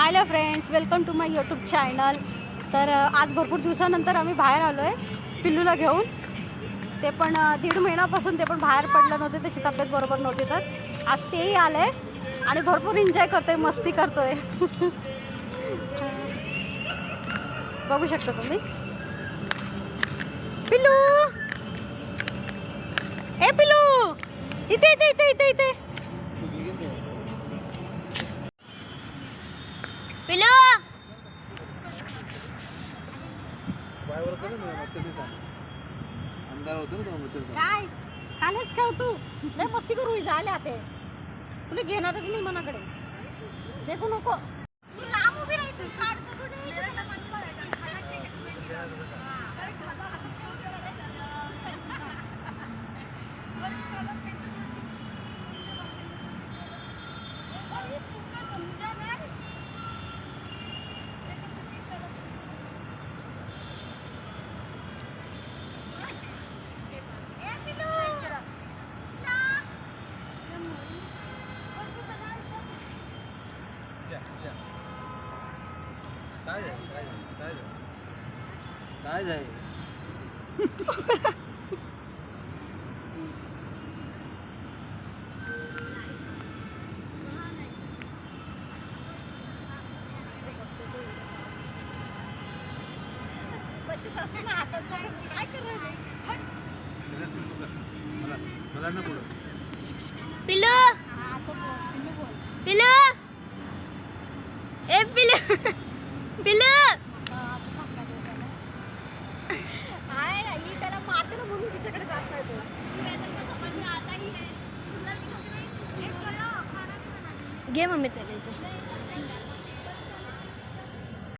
Hello friends welcome to my YouTube channel तर आज भरपूर दिवसानंतर आम्ही बाहेर आलो आहे पिल्लूला घेऊन. ते पण दीड महिन्यापासून ते पण बाहेर पडलं नव्हते त्याची तब्येत बरोबर नव्हती तर आज तेही आले आणि भरपूर एन्जॉय करतोय मस्ती करतोय. बघू शकता तुम्ही. पिल्लू! ए पिल्लू! इथे इथे इथे इथे इथे. मच्छरचा काय? खालीच खेळ तू. लय मस्ती करू झाले ते. तुला घेणारच नाही मनाकडे. देखू नको तू लांब उभी राहायची, काढतो तू नाही शकत मला ए, पिल्लू, ला. काय झालं काय झालं काय झालं काय झालं बशीत असतो ना हातात धरून. काय करायला? हट. काय मला ना पुढं पिल्लू? पिल्लू? ए हा, त्याला. आहे ना, ही त्याला मारते ना म्हणून तिच्याकडे जात नाही तो. घे मम्मी त्याला इथं